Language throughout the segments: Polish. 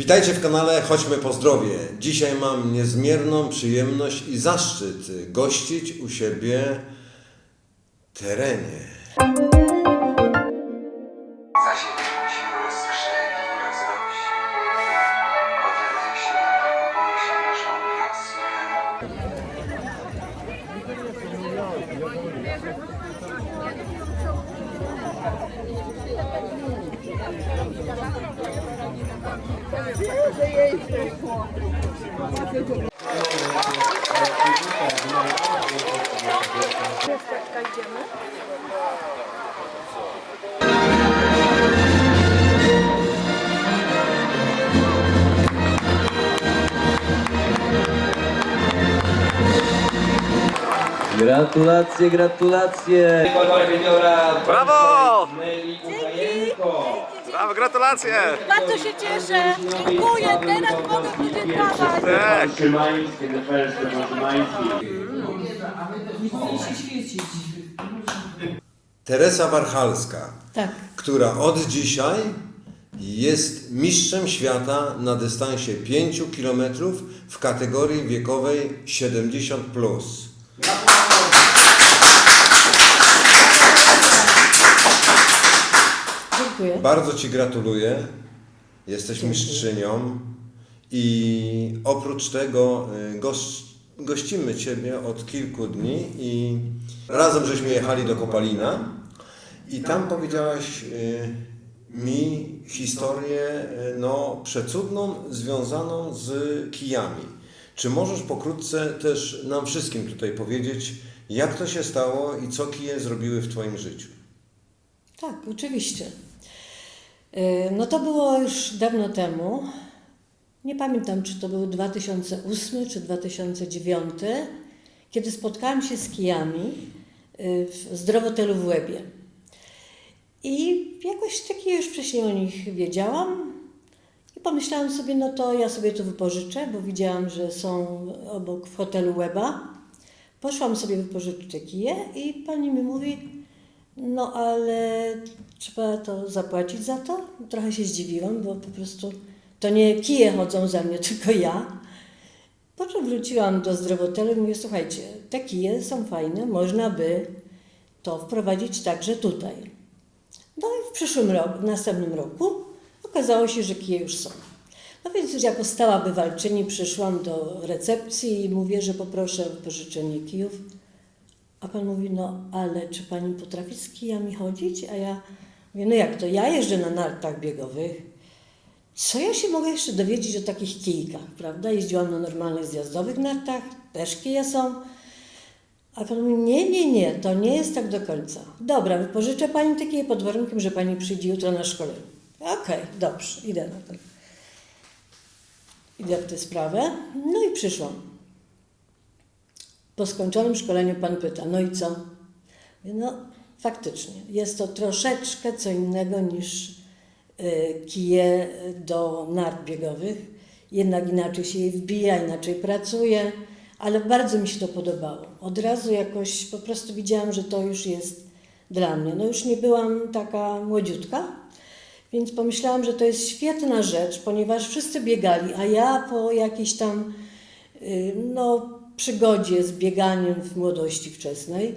Witajcie w kanale Chodźmy po zdrowie. Dzisiaj mam niezmierną przyjemność i zaszczyt gościć u siebie terenie. Gratulacje, gratulacje! Brawo! Brawo, gratulacje! Bardzo się cieszę. Dziękuję. Teraz mogę podziękować. Tak. Szymański, of Szymański. Teresa Warchalska, Tak. która od dzisiaj jest mistrzem świata na dystansie 5 km w kategorii wiekowej 70+. Plus. Dziękuję. Bardzo Ci gratuluję. Jesteś mistrzynią i oprócz tego y, goś, gościmy Ciebie od kilku dni i razem żeśmy jechali do Kopalina i tam powiedziałaś y, mi historię y, no, przecudną związaną z kijami. Czy możesz pokrótce też nam wszystkim tutaj powiedzieć, jak to się stało i co kije zrobiły w Twoim życiu? Tak, oczywiście. Yy, No to było już dawno temu. Nie pamiętam, czy to był 2008 czy 2009, kiedy spotkałam się z kijami yy, w zdrowotelu w Łebie. I jakoś takie już wcześniej o nich wiedziałam. I pomyślałam sobie, no to ja sobie to wypożyczę, bo widziałam, że są obok w hotelu Łeba. Poszłam sobie wypożyczyć te kije i pani mi mówi, no ale trzeba to zapłacić za to. Trochę się zdziwiłam, bo po prostu to nie kije chodzą za mnie, tylko ja. Po czym wróciłam do zdrowotelu i mówię, słuchajcie, te kije są fajne, można by to wprowadzić także tutaj. No i w przyszłym roku, w następnym roku okazało się, że kije już są. No więc jako stała bywalczyni przyszłam do recepcji i mówię, że poproszę o pożyczenie kijów. A pan mówi, no ale czy pani potrafi z kijami chodzić? A ja mówię, no jak to? Ja jeżdżę na nartach biegowych. Co ja się mogę jeszcze dowiedzieć o takich kijkach, prawda? Jeździłam na normalnych zjazdowych nartach, też kije są. A pan mówi, nie, nie, nie, to nie jest tak do końca. Dobra, wypożyczę pani te kije pod warunkiem, że pani przyjdzie jutro na szkolenie. Okej, dobrze, idę na to. Idę w tę sprawę. No i przyszłam. Po skończonym szkoleniu pan pyta, no i co? No, faktycznie, jest to troszeczkę co innego niż y, kije do nart biegowych. Jednak inaczej się je wbija, inaczej pracuje, ale bardzo mi się to podobało. Od razu jakoś po prostu widziałam, że to już jest dla mnie. No już nie byłam taka młodziutka, więc pomyślałam, że to jest świetna rzecz, ponieważ wszyscy biegali, a ja po jakiejś tam y, no, przygodzie z bieganiem w młodości wczesnej,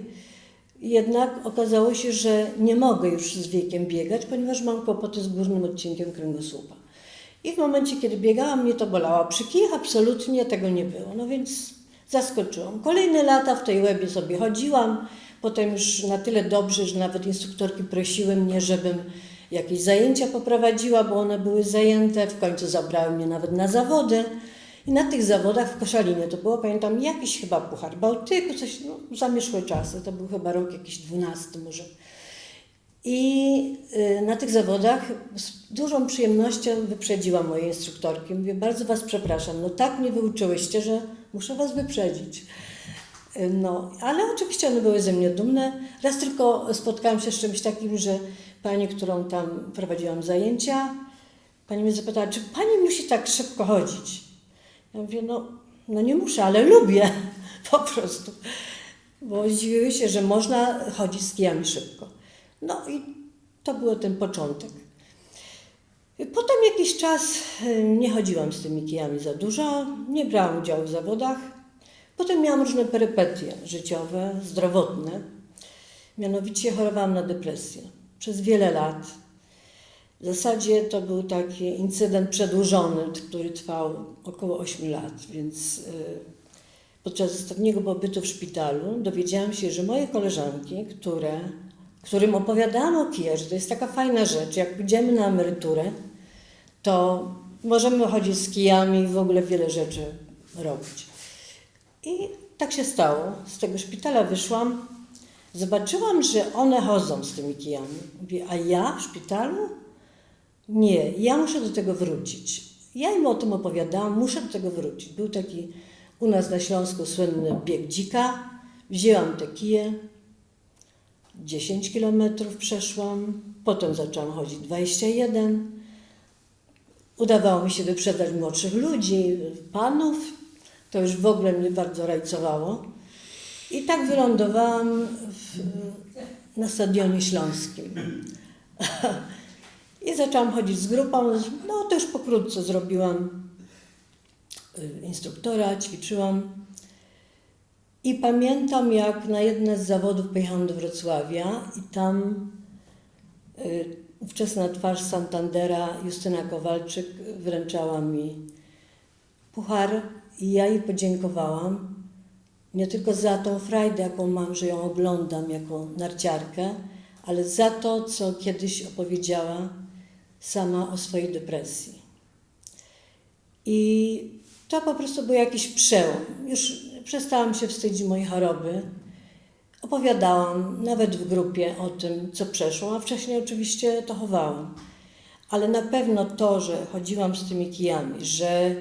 jednak okazało się, że nie mogę już z wiekiem biegać, ponieważ mam kłopoty z górnym odcinkiem kręgosłupa. I w momencie, kiedy biegałam, mnie to bolało. Przy kijach absolutnie tego nie było. No więc zaskoczyłam. Kolejne lata w tej łebie sobie chodziłam. Potem już na tyle dobrze, że nawet instruktorki prosiły mnie, żebym jakieś zajęcia poprowadziła, bo one były zajęte. W końcu zabrały mnie nawet na zawody. I na tych zawodach w Koszalinie to było, pamiętam, jakiś chyba Puchar Bałtyku, coś, no, zamieszłe czasy. To był chyba rok jakiś 12 może. I y, na tych zawodach z dużą przyjemnością wyprzedziłam moje instruktorki. Mówię, bardzo Was przepraszam, no tak mnie wyuczyłyście, że muszę Was wyprzedzić. Y, No, ale oczywiście one były ze mnie dumne. Raz tylko spotkałam się z czymś takim, że pani, którą tam prowadziłam zajęcia, pani mnie zapytała, czy pani musi tak szybko chodzić? Ja mówię, no, no nie muszę, ale lubię po prostu. Bo zdziwiły się, że można chodzić z kijami szybko. No i to był ten początek. Potem jakiś czas y, nie chodziłam z tymi kijami za dużo, nie brałam udziału w zawodach. Potem miałam różne perypetie życiowe, zdrowotne. Mianowicie chorowałam na depresję przez wiele lat. W zasadzie to był taki incydent przedłużony, który trwał około 8 lat, więc y, podczas ostatniego pobytu w szpitalu dowiedziałam się, że moje koleżanki, które, którym opowiadałam o kijach, że to jest taka fajna rzecz, jak pójdziemy na emeryturę, to możemy chodzić z kijami i w ogóle wiele rzeczy robić. I tak się stało. Z tego szpitala wyszłam, zobaczyłam, że one chodzą z tymi kijami. Mówię, a ja w szpitalu? Nie, ja muszę do tego wrócić. Ja im o tym opowiadałam, muszę do tego wrócić. Był taki u nas na Śląsku słynny bieg dzika. Wzięłam te kije, 10 kilometrów przeszłam, potem zaczęłam chodzić 21. Udawało mi się wyprzedać młodszych ludzi, panów. To już w ogóle mnie bardzo rajcowało. I tak wylądowałam w, na Stadionie Śląskim. I zaczęłam chodzić z grupą. No to już pokrótce zrobiłam y, instruktora, ćwiczyłam. I pamiętam, jak na jedne z zawodów pojechałam do Wrocławia i tam y, ówczesna twarz Santandera, Justyna Kowalczyk, wręczała mi puchar i ja jej podziękowałam. Nie tylko za tą frajdę, jaką mam, że ją oglądam jako narciarkę, ale za to, co kiedyś opowiedziała sama o swojej depresji. I to po prostu był jakiś przełom. Już przestałam się wstydzić mojej choroby. Opowiadałam nawet w grupie o tym, co przeszło, a wcześniej oczywiście to chowałam. Ale na pewno to, że chodziłam z tymi kijami, że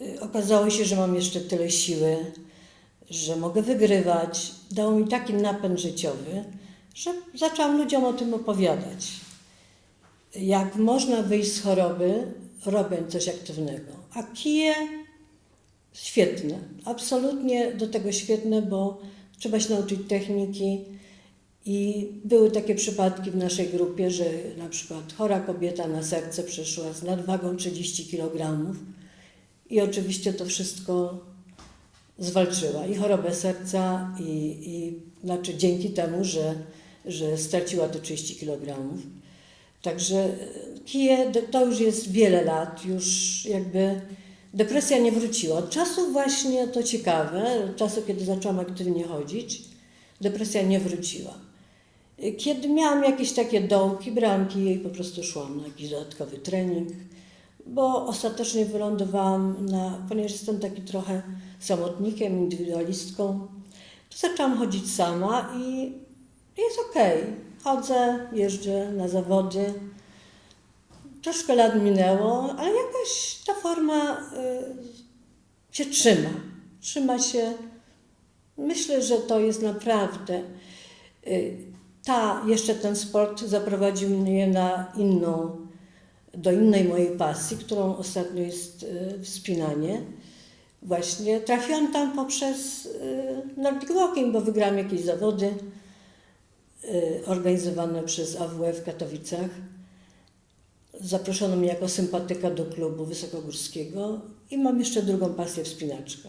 y, okazało się, że mam jeszcze tyle siły, że mogę wygrywać, dało mi taki napęd życiowy, że zaczęłam ludziom o tym opowiadać. Jak można wyjść z choroby, robiąc coś aktywnego. A kije świetne, absolutnie do tego świetne, bo trzeba się nauczyć techniki. I były takie przypadki w naszej grupie, że na przykład chora kobieta na serce przeszła z nadwagą 30 kg i oczywiście to wszystko zwalczyła i chorobę serca, i, i znaczy dzięki temu, że, że straciła te 30 kg. Także e, kije to już jest wiele lat, już jakby depresja nie wróciła. Od czasu właśnie, to ciekawe, od czasu kiedy zaczęłam aktywnie chodzić, depresja nie wróciła. Kiedy miałam jakieś takie dołki, brałam kije i po prostu szłam na jakiś dodatkowy trening, bo ostatecznie wylądowałam na, ponieważ jestem taki trochę samotnikiem, indywidualistką, to zaczęłam chodzić sama i jest okej. Chodzę, jeżdżę na zawody. Troszkę lat minęło, ale jakoś ta forma y, się trzyma. Trzyma się. Myślę, że to jest naprawdę. Y, ta, jeszcze ten sport zaprowadził mnie na inną, do innej mojej pasji, którą ostatnio jest y, wspinanie. Właśnie trafiłam tam poprzez y, Nordic Walking, bo wygrałam jakieś zawody organizowane przez AWF w Katowicach. Zaproszono mnie jako sympatyka do klubu wysokogórskiego i mam jeszcze drugą pasję wspinaczkę.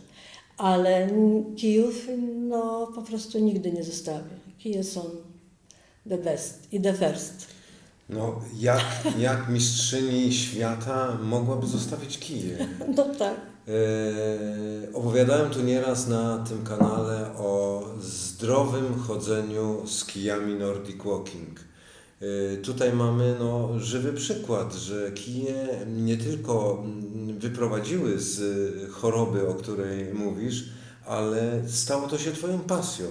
Ale kijów no, po prostu nigdy nie zostawię. Kije są the best i the first. No, jak, jak mistrzyni świata mogłaby zostawić kije? No tak. E, opowiadałem tu nieraz na tym kanale o zdrowym chodzeniu z kijami Nordic Walking. E, tutaj mamy no, żywy przykład, że kije nie tylko wyprowadziły z choroby, o której mówisz, ale stało to się Twoją pasją.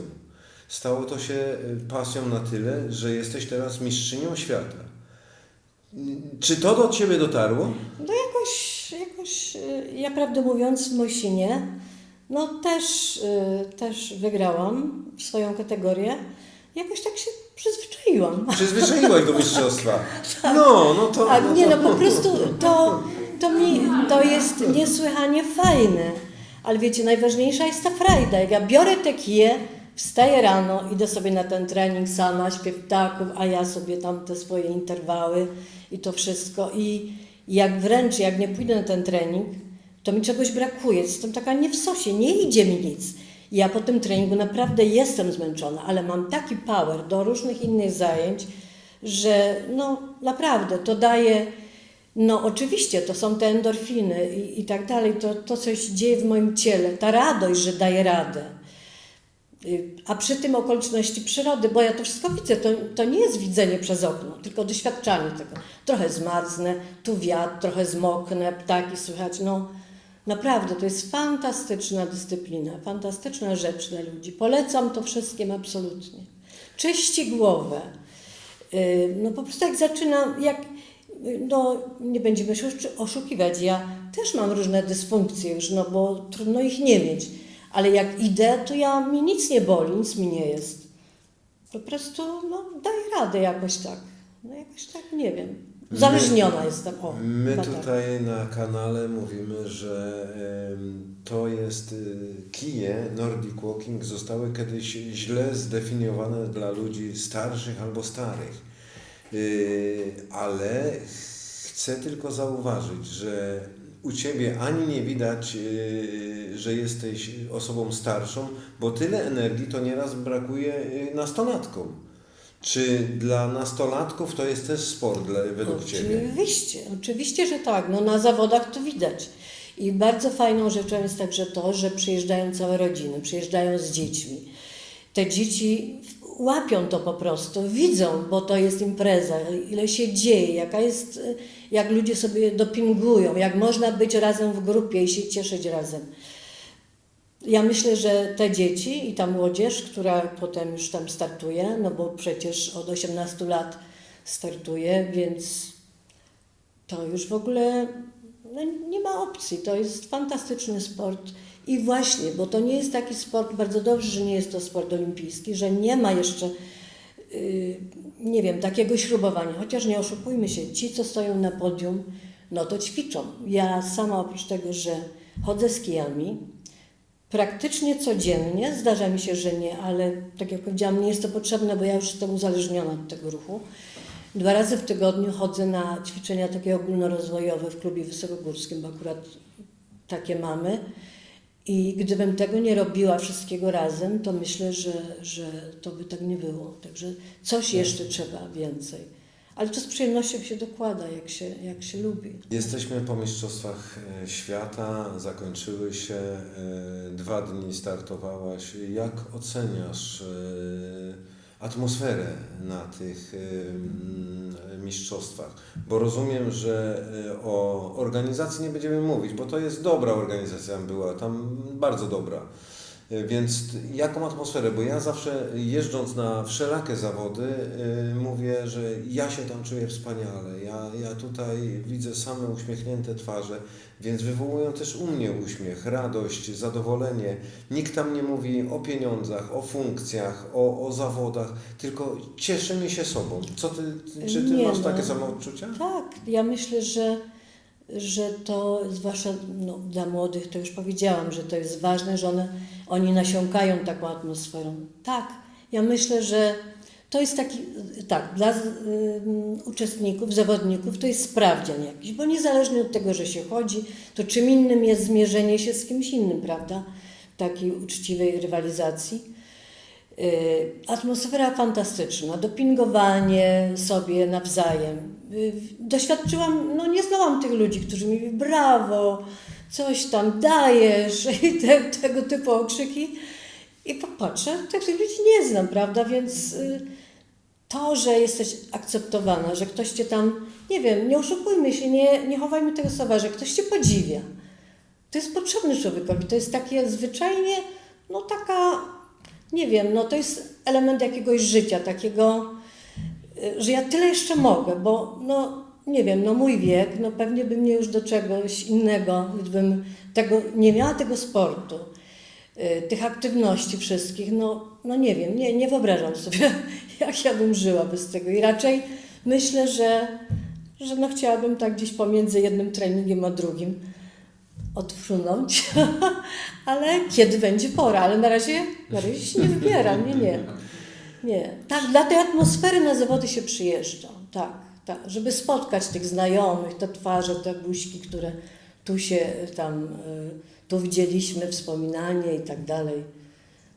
Stało to się y, pasją na tyle, że jesteś teraz mistrzynią świata. Czy to do Ciebie dotarło? No ja prawdę mówiąc w Mosinie, no też, y, też wygrałam swoją kategorię. Jakoś tak się przyzwyczaiłam. Przyzwyczaiłaś do mistrzostwa. No, no to. A no nie, no po prostu to, to, mi, to jest niesłychanie fajne. Ale wiecie, najważniejsza jest ta frajda. Jak ja biorę te kije, wstaję rano, idę sobie na ten trening sama, śpiew ptaków, a ja sobie tam te swoje interwały i to wszystko. I jak wręcz, jak nie pójdę na ten trening, to mi czegoś brakuje. Jestem taka nie w sosie, nie idzie mi nic. Ja po tym treningu naprawdę jestem zmęczona, ale mam taki power do różnych innych zajęć, że no naprawdę to daje, no oczywiście to są te endorfiny i, i tak dalej, to, to coś dzieje w moim ciele, ta radość, że daję radę. Y, A przy tym okoliczności przyrody, bo ja to wszystko widzę, to, to nie jest widzenie przez okno, tylko doświadczanie tego. Trochę zmarznę, tu wiatr, trochę zmoknę, ptaki słychać, no naprawdę to jest fantastyczna dyscyplina, fantastyczna rzecz dla ludzi. Polecam to wszystkim absolutnie. Czyści głowę. Y, No po prostu jak zaczynam, jak, no nie będziemy się oszu- oszukiwać, ja też mam różne dysfunkcje już, no bo trudno ich nie mieć, ale jak idę, to ja, mi nic nie boli, nic mi nie jest. Po prostu, no daję radę jakoś tak, no jakoś tak, nie wiem, uzależniona jestem, o. My tak. tutaj na kanale mówimy, że to jest y, kije Nordic Walking zostały kiedyś źle zdefiniowane dla ludzi starszych albo starych. Y, Ale chcę tylko zauważyć, że u Ciebie ani nie widać, y, że jesteś osobą starszą, bo tyle energii to nieraz brakuje y, nastolatkom. Czy dla nastolatków to jest też sport dla, według Ciebie? Oczywiście, oczywiście, że tak. No, na zawodach to widać. I bardzo fajną rzeczą jest także to, że przyjeżdżają całe rodziny, przyjeżdżają z dziećmi. Te dzieci łapią to po prostu, widzą, bo to jest impreza, ile się dzieje, jaka jest, jak ludzie sobie dopingują, jak można być razem w grupie i się cieszyć razem. Ja myślę, że te dzieci i ta młodzież, która potem już tam startuje, no bo przecież od 18 lat startuje, więc to już w ogóle no, nie ma opcji. To jest fantastyczny sport. I właśnie, bo to nie jest taki sport, bardzo dobrze, że nie jest to sport olimpijski, że nie ma jeszcze, yy, nie wiem, takiego śrubowania. Chociaż nie oszukujmy się, ci, co stoją na podium, no to ćwiczą. Ja sama oprócz tego, że chodzę z kijami, praktycznie codziennie, zdarza mi się, że nie, ale tak jak powiedziałam, nie jest to potrzebne, bo ja już jestem uzależniona od tego ruchu. Dwa razy w tygodniu chodzę na ćwiczenia takie ogólnorozwojowe w klubie wysokogórskim, bo akurat takie mamy. I gdybym tego nie robiła wszystkiego razem, to myślę, że, że to by tak nie było. Także coś jeszcze trzeba więcej. Ale to z przyjemnością się dokłada, jak się, jak się lubi. Jesteśmy po Mistrzostwach e, Świata, zakończyły się, e, dwa dni startowałaś. Jak oceniasz e, atmosferę na tych mistrzostwach? Bo rozumiem, że e, o organizacji nie będziemy mówić, bo to jest dobra organizacja była, tam bardzo dobra. E, Więc jaką atmosferę? Bo ja zawsze jeżdżąc na wszelakie zawody y, mówię, że ja się tam czuję wspaniale. Ja, ja tutaj widzę same uśmiechnięte twarze, więc wywołują też u mnie uśmiech, radość, zadowolenie. Nikt tam nie mówi o pieniądzach, o funkcjach, o, o zawodach, tylko cieszymy się sobą. Co ty, czy ty Nie, masz no. takie samo odczucia? Tak, ja myślę, że, że to zwłaszcza no, dla młodych, to już powiedziałam, że to jest ważne, że one, oni nasiąkają taką atmosferą. Tak, ja myślę, że to jest taki, tak, dla y, uczestników, zawodników to jest sprawdzian jakiś, bo niezależnie od tego, że się chodzi, to czym innym jest zmierzenie się z kimś innym, prawda? Takiej uczciwej rywalizacji. Y, Atmosfera fantastyczna, dopingowanie sobie nawzajem. Y, Doświadczyłam, no nie znałam tych ludzi, którzy mi brawo, coś tam dajesz i te, tego typu okrzyki. I popatrzę, tych ludzi nie znam, prawda? Więc y, to, że jesteś akceptowana, że ktoś cię tam, nie wiem, nie oszukujmy się, nie, nie chowajmy tego słowa, że ktoś cię podziwia. To jest potrzebne człowiekowi. To jest takie zwyczajnie, no taka, nie wiem, no to jest element jakiegoś życia, takiego, y, że ja tyle jeszcze mogę, bo no nie wiem, no mój wiek, no pewnie by mnie już do czegoś innego, gdybym tego, nie miała tego sportu, y, tych aktywności wszystkich, no, no nie wiem, nie, nie wyobrażam sobie, jak ja bym żyła bez tego i raczej myślę, że, że no chciałabym tak gdzieś pomiędzy jednym treningiem a drugim odfrunąć, ale kiedy będzie pora, ale na razie, na razie się nie wybieram, nie, nie. Nie. Tak, dla tej atmosfery na zawody się przyjeżdża, tak, tak, żeby spotkać tych znajomych, te twarze, te buźki, które tu się tam, y, tu widzieliśmy, wspominanie i tak dalej,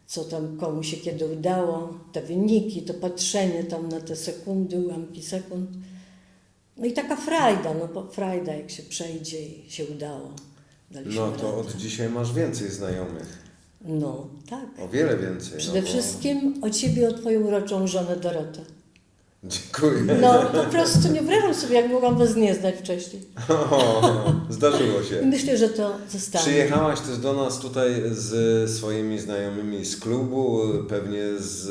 co tam komu się kiedy udało, te wyniki, to patrzenie tam na te sekundy, ułamki sekund. No i taka frajda, no frajda jak się przejdzie i się udało. Daliśmy No to radę. od dzisiaj masz więcej znajomych. No, tak. O wiele więcej. Przede no bo... wszystkim o ciebie, o twoją uroczą żonę Dorotę. Dziękuję. No po prostu nie wyobrażam sobie, jak mogłam was nie znać wcześniej. O, zdarzyło się. myślę, że to zostanie. Przyjechałaś też do nas tutaj z swoimi znajomymi z klubu, pewnie z,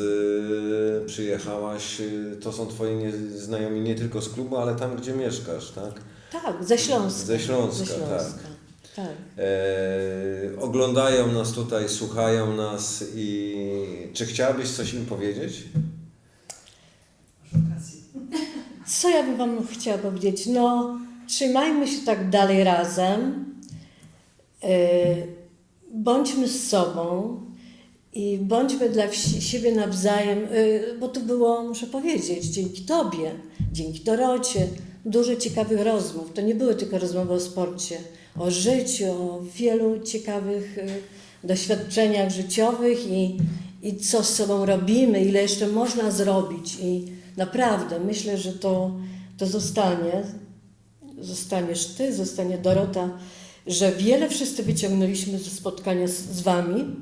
przyjechałaś, to są twoi nie, znajomi nie tylko z klubu, ale tam gdzie mieszkasz, tak? Tak, ze Śląska. Ze Śląska, Ze Śląska. tak. E, oglądają nas tutaj, słuchają nas i czy chciałabyś coś im powiedzieć? Co ja bym Wam chciała powiedzieć? No, trzymajmy się tak dalej razem. Yy, bądźmy z sobą i bądźmy dla siebie nawzajem, yy, bo to było, muszę powiedzieć, dzięki Tobie, dzięki Dorocie, dużo ciekawych rozmów. To nie były tylko rozmowy o sporcie, o życiu, o wielu ciekawych yy, doświadczeniach życiowych i, i co z sobą robimy, ile jeszcze można zrobić. I naprawdę myślę, że to, to zostanie zostaniesz Ty, zostanie Dorota, że wiele wszyscy wyciągnęliśmy ze spotkania z, z Wami.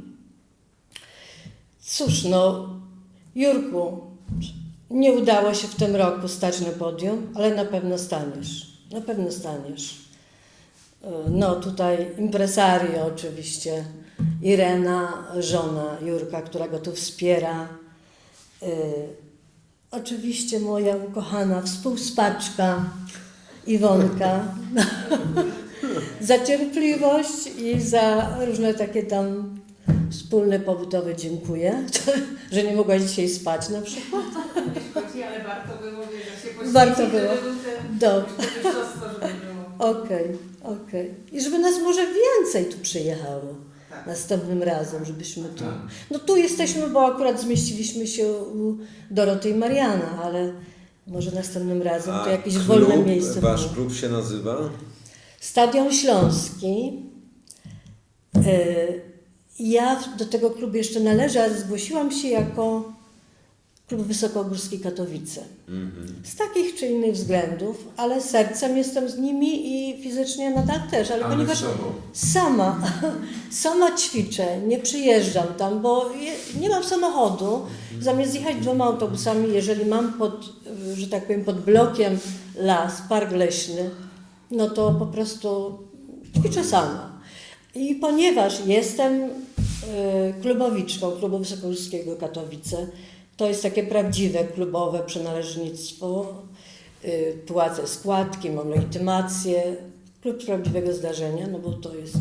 Cóż, no, Jurku, nie udało się w tym roku stać na podium, ale na pewno staniesz. Na pewno staniesz. Y, No, tutaj impresario oczywiście, Irena, żona Jurka, która go tu wspiera. Oczywiście moja ukochana współspaczka Iwonka za cierpliwość i za różne takie tam wspólne pobytowe dziękuję, że nie mogłaś dzisiaj spać na przykład. ale warto było wiedzieć, się Warto było. Do. Okej, okej. I żeby nas może więcej tu przyjechało Tak. następnym razem, żebyśmy tu... No tu jesteśmy, bo akurat zmieściliśmy się u Doroty i Mariana, ale może następnym razem to jakieś klub, wolne miejsce Wasz było. klub się nazywa? Stadion Śląski. Y, Ja do tego klubu jeszcze należę, ale zgłosiłam się jako klub Wysokogórski Katowice. Z takich czy innych względów, ale sercem jestem z nimi i fizycznie nadal też, ale ponieważ sama, sama ćwiczę, nie przyjeżdżam tam, bo nie mam samochodu. Zamiast jechać dwoma autobusami, jeżeli mam pod, że tak powiem, pod blokiem las, park leśny, no to po prostu ćwiczę sama. I ponieważ jestem y, klubowiczką Klubu Wysokogórskiego Katowice, to jest takie prawdziwe klubowe przynależnictwo. Y, płacę składki, mam legitymację. Klub prawdziwego zdarzenia, no bo to jest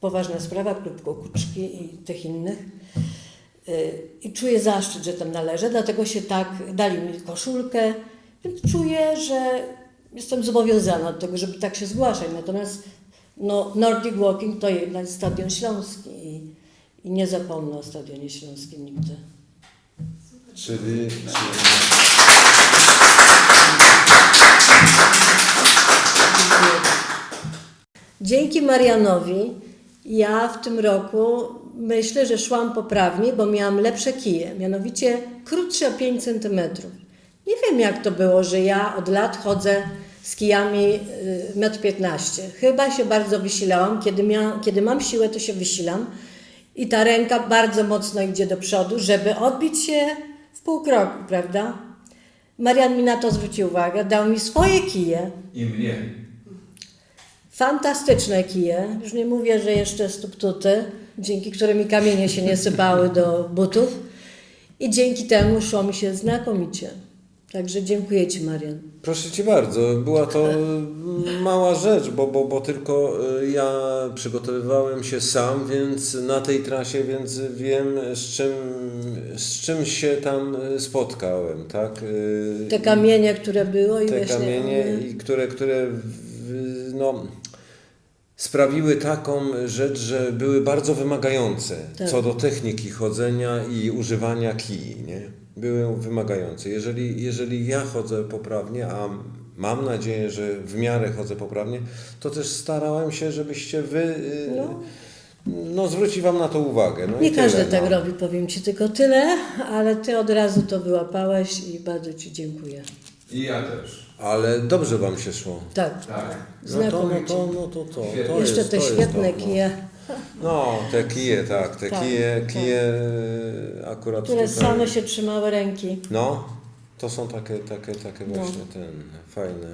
poważna sprawa, klub Kukuczki i tych innych. Y, I czuję zaszczyt, że tam należę, dlatego się tak dali mi koszulkę, więc czuję, że jestem zobowiązana do tego, żeby tak się zgłaszać. Natomiast no, Nordic Walking to jednak Stadion Śląski i, i nie zapomnę o Stadionie Śląskim nigdy. Czyli Dzięki Marianowi ja w tym roku myślę, że szłam poprawnie, bo miałam lepsze kije, mianowicie krótsze o 5 cm. Nie wiem jak to było, że ja od lat chodzę z kijami y, 1,15 m. Chyba się bardzo wysilałam. Kiedy, mia, kiedy mam siłę, to się wysilam. I ta ręka bardzo mocno idzie do przodu, żeby odbić się w pół kroku, prawda? Marian mi na to zwrócił uwagę, dał mi swoje kije. I mnie. Fantastyczne kije. Już nie mówię, że jeszcze stuptuty, dzięki którym kamienie się nie sypały do butów. I dzięki temu szło mi się znakomicie. Także dziękuję Ci, Marian. Proszę Cię bardzo, była to mała rzecz, bo, bo, bo tylko y, ja przygotowywałem się sam, więc na tej trasie, więc wiem z czym, z czym się tam y, spotkałem, tak? Te kamienie, które było i te właśnie... kamienie, i które, które no, sprawiły taką rzecz, że były bardzo wymagające Tak. co do techniki chodzenia i używania kij. Nie? Były wymagające. Jeżeli, jeżeli ja chodzę poprawnie, a mam nadzieję, że w miarę chodzę poprawnie, to też starałem się, żebyście wy. y, No. No, zwróci Wam na to uwagę. No Nie tyle, każdy tak no. robi, powiem Ci tylko tyle, ale Ty od razu to wyłapałeś i bardzo Ci dziękuję. I ja też. Ale dobrze Wam się szło. Tak, Tak. No to, no znakomicie. to, no to, to, to Jeszcze jest, te to jest świetne no. kije, No, te kije, tak, te Tak, kije, tak. kije e, akurat które tutaj. same się trzymały ręki. No, to są takie, takie, takie No. właśnie ten, fajne,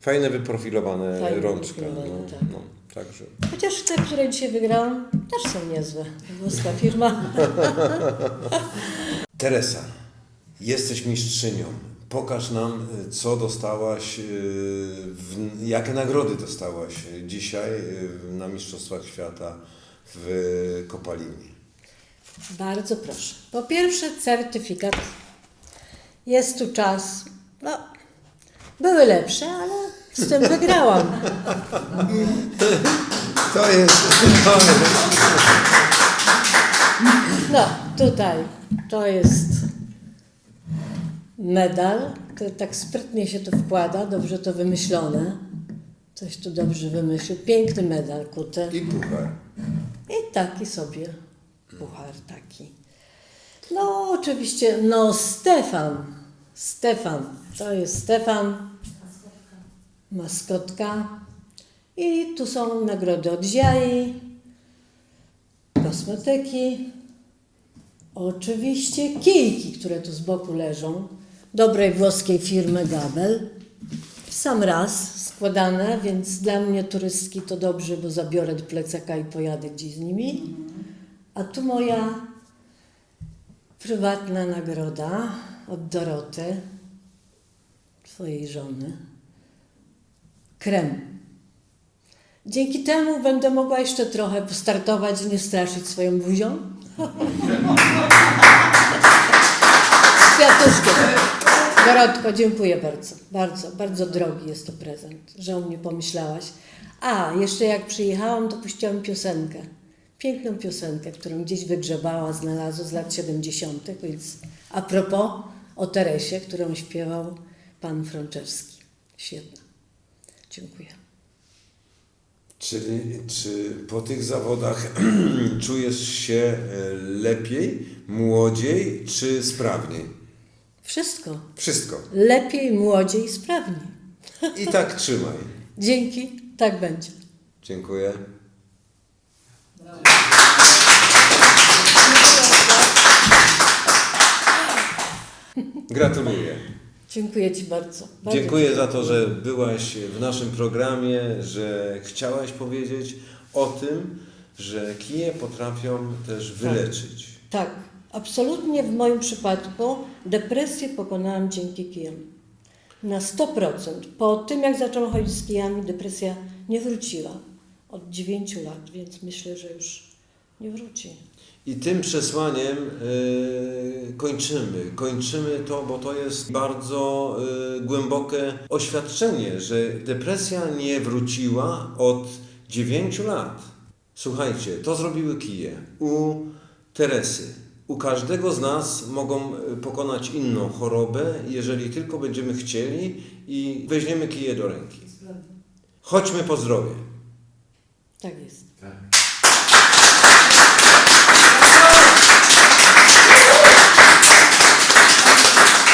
fajne wyprofilowane Fajne rączka. wyprofilowane, no, tak. no, także. Chociaż te, które dzisiaj wygrałam, też są niezłe. Włoska firma. Teresa, jesteś mistrzynią. Pokaż nam, y, co dostałaś, y, w, jakie nagrody dostałaś dzisiaj y, na Mistrzostwach Świata w Kopalinie. Bardzo proszę. Po pierwsze certyfikat. Jest tu czas. No, były lepsze, ale z tym wygrałam. To jest, to jest No, tutaj to jest medal, który tak sprytnie się tu wkłada, dobrze to wymyślone. Coś tu dobrze wymyślił. Piękny medal kuty. i puchar. I taki sobie puchar taki. No oczywiście, no Stefan. Stefan, to jest Stefan. Maskotka. I tu są nagrody od Ziai, kosmetyki, oczywiście kijki, które tu z boku leżą, dobrej włoskiej firmy Gabel. Sam raz składane, więc dla mnie turystki to dobrze, bo zabiorę do plecaka i pojadę gdzieś z nimi. A tu moja prywatna nagroda od Doroty, twojej żony. Krem. Dzięki temu będę mogła jeszcze trochę postartować i nie straszyć swoją buzią. Kwiatuszkiem. Dorotko, dziękuję bardzo. Bardzo, bardzo drogi jest to prezent, że o mnie pomyślałaś. A, jeszcze jak przyjechałam, to puściłam piosenkę. Piękną piosenkę, którą gdzieś wygrzebała, znalazła z lat 70., więc a propos o Teresie, którą śpiewał pan Franczewski. Świetna. Dziękuję. Czyli, czy po tych zawodach czujesz się e, lepiej, młodziej czy sprawniej? Wszystko. Wszystko. Lepiej, młodziej, sprawniej. I tak trzymaj. Dzięki, tak będzie. Dziękuję. Gratuluję. Dziękuję Ci bardzo. bardzo Dziękuję za to, że byłaś w naszym programie, że chciałaś powiedzieć o tym, że kije potrafią też wyleczyć. Tak, absolutnie w moim przypadku depresję pokonałam dzięki kijom. Na 100%. Po tym, jak zaczęłam chodzić z kijami, depresja nie wróciła. Od 9 lat, więc myślę, że już nie wróci. I tym przesłaniem y, kończymy. Kończymy to, bo to jest bardzo y, głębokie oświadczenie, że depresja nie wróciła od 9 lat. Słuchajcie, to zrobiły kije. U Teresy. U każdego z nas mogą y, pokonać inną chorobę, jeżeli tylko będziemy chcieli i weźmiemy kije do ręki. Chodźmy po zdrowie. Tak jest.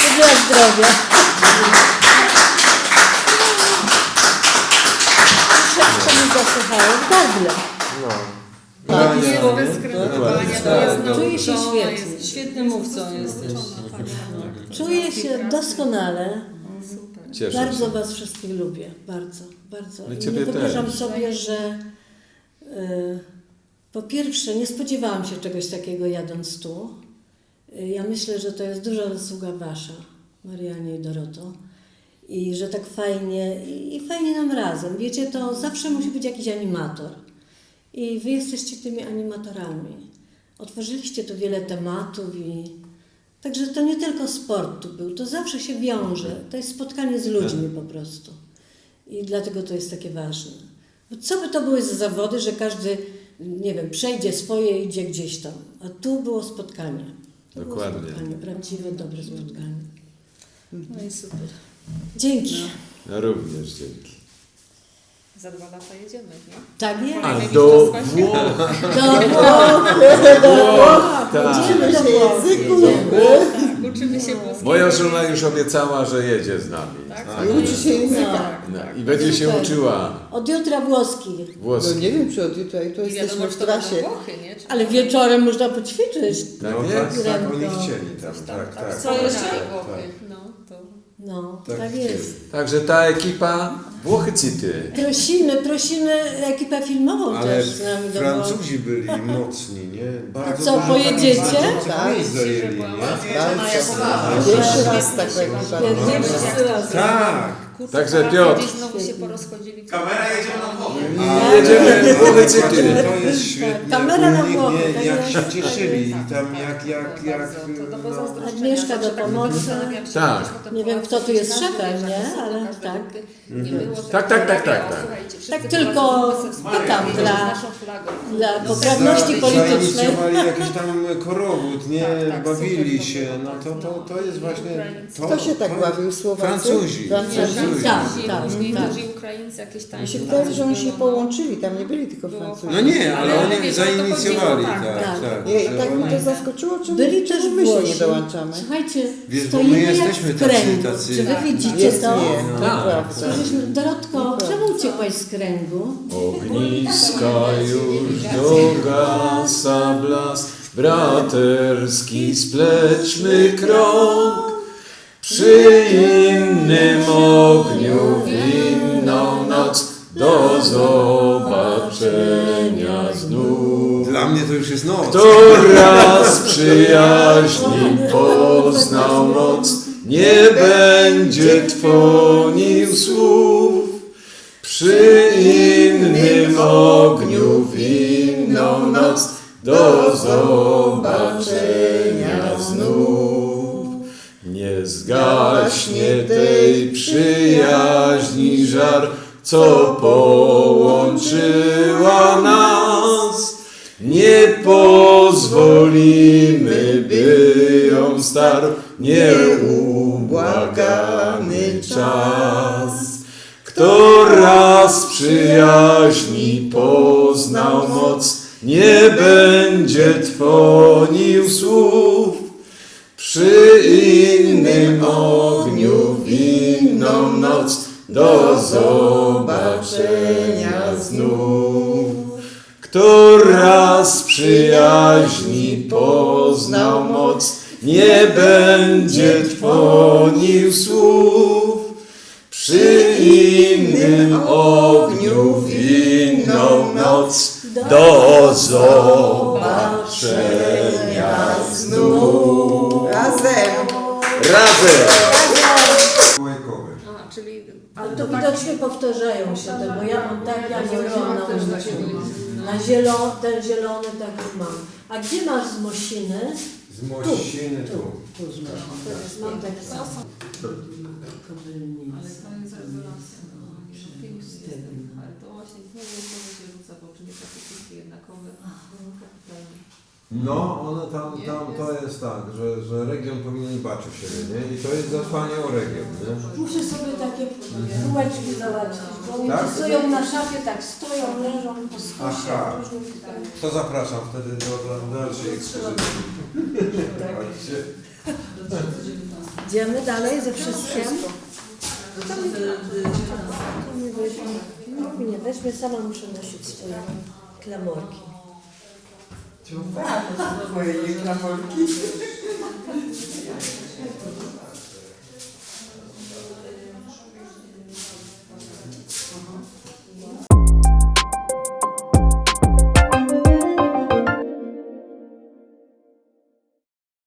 I Dla zdrowia. Wszystko mi zasychało w gardle. Tak, nie jest bez skrytowania, to jest Czuję się nauczone, świetnie. jest- Świetnym mówcą jesteś. Czuję się doskonale. Cieszę bardzo się. Was wszystkich lubię. Bardzo, bardzo. I nie wyobrażam sobie, że y, po pierwsze nie spodziewałam się czegoś takiego jadąc tu. Y, ja myślę, że to jest duża zasługa Wasza, Marianie i Doroto. I że tak fajnie, i, i fajnie nam razem. Wiecie, to zawsze musi być jakiś animator. I Wy jesteście tymi animatorami. Otworzyliście tu wiele tematów i Także to nie tylko sport tu był, to zawsze się wiąże. To jest spotkanie z ludźmi po prostu. I dlatego to jest takie ważne. Bo co by to były za zawody, że każdy, nie wiem, przejdzie swoje, idzie gdzieś tam. A tu było spotkanie. Tu Dokładnie. Było spotkanie, prawdziwe, dobre spotkanie. No i super. Dzięki. Ja również dzięki. Za dwa lata jedziemy, nie? Tak jest. A do. Włoch, Do Włoch, do Włoch. tak. Idziemy do Włoch. Tak, uczymy się włoskiego. Moja żona już obiecała, że jedzie z nami. Tak, Tak. I uczy się języka. No, I będzie się Super. uczyła Od jutra włoski. No włoski. nie wiem, czy od jutra, to I wiadomo, jesteśmy że w to będą trasie. Włochy, nie? Czy Ale wieczorem można poćwiczyć. Tak no tak, tak, oni chcieli tam, tak, tak. Co jeszcze? Włochy, no. No, Tak tak, jest. Także ta ekipa Włochy City. Prosimy, prosimy ekipę filmową Ale też z nami do. Francuzi byli mocni, nie? Bardzo co, dużo pojedziecie? Francuzi Tak. miejsc zajęli, nie? Pierwszy raz tak jak Nie wszyscy razem. Tak! Kurczę, Także Piotr. Znowu się porozchodzili. Kamera jedzie na wodę. A Jedziemy Włochy City. To jest świetny Kamera na nie? tak Jak jest. się cieszyli i Tak, tam tak, jak, jak, tak, jak... bardzo. To do no. pozazdroszczenia. Agnieszka do tak pomocy. Tak. Nie wiem, kto tu jest tam szefem, nie? Ale każdy tak. punkty Nie było, że Tak, tak, tak, tak, tak. słuchajcie, wszyscy Tak Polacy tylko wspaniali, pytam dla- naszą flagą. Dla poprawności Za- politycznej. Zainicjowali jakiś tam korowód, nie? Tak, tak, Bawili super się, no to, to, to jest właśnie... To, Kto się tak to- bawił? Słowacy? Francuzi. Francuzi. Francuzi. Tak, tak, Później tak. Ukraińcy jakieś tam. Się wydaje, że oni się połączyli, tam nie byli tylko Francuzi. No nie, ale Ale oni zainicjowali, tak, tak, tak. tak. Tak mnie to zaskoczyło, czemu, Byli też czemu my się nie dołączamy. Słuchajcie, Wiesz, bo stoimy my jak jesteśmy w tacy- kręgu. tacy- Czy wy widzicie to? nie, Tak. Dorotko, czemu uciekłaś z kręgu? Ogniska już dogasa blask, braterski splećmy krok. Przy innym ogniu w inną noc, do zobaczenia znów. Dla mnie to już jest noc. Kto raz przyjaźni poznał moc, nie będzie twonił słów. Przy innym ogniu w inną noc, do zobaczenia znów. Nie zgaśnie tej przyjaźni żar, co połączyła nas. Nie pozwolimy, by ją starł nieubłagany czas. Kto raz przyjaźni poznał moc, nie będzie twonił słów. Przy innym ogniu w inną noc do zobaczenia znów. Kto raz przyjaźni poznał moc, nie będzie twonił słów. Przy innym ogniu w inną noc do zobaczenia znów. Razem! Razem! Łajkowy. A, czyli... Ale to widocznie powtarzają się te, bo ja mam tak, ja nie miałam na zielony, ten zielony taki mam. A gdzie masz z Mosiny? Z Mościny tu. Mam tak samo. Ale to właśnie znowu znowu się rzuca w oczy, nie takie wszystkie jednakowe. Kapitalne. No, one tam, tam to jest tak, że, że region powinien dbać o siebie, nie? I to jest zadbanie o region, nie? Muszę sobie takie kółeczki załatwić, bo oni Tak? stoją na szafie, tak stoją, leżą po skosie. Aha. różnych tak. To zapraszam wtedy do, do dalszej ekspozycji. Chodźcie. Idziemy dalej ze wszystkim. To nie weźmie, no, nie weźmie, sama muszę nosić swoje klamorki. Moje klamorki.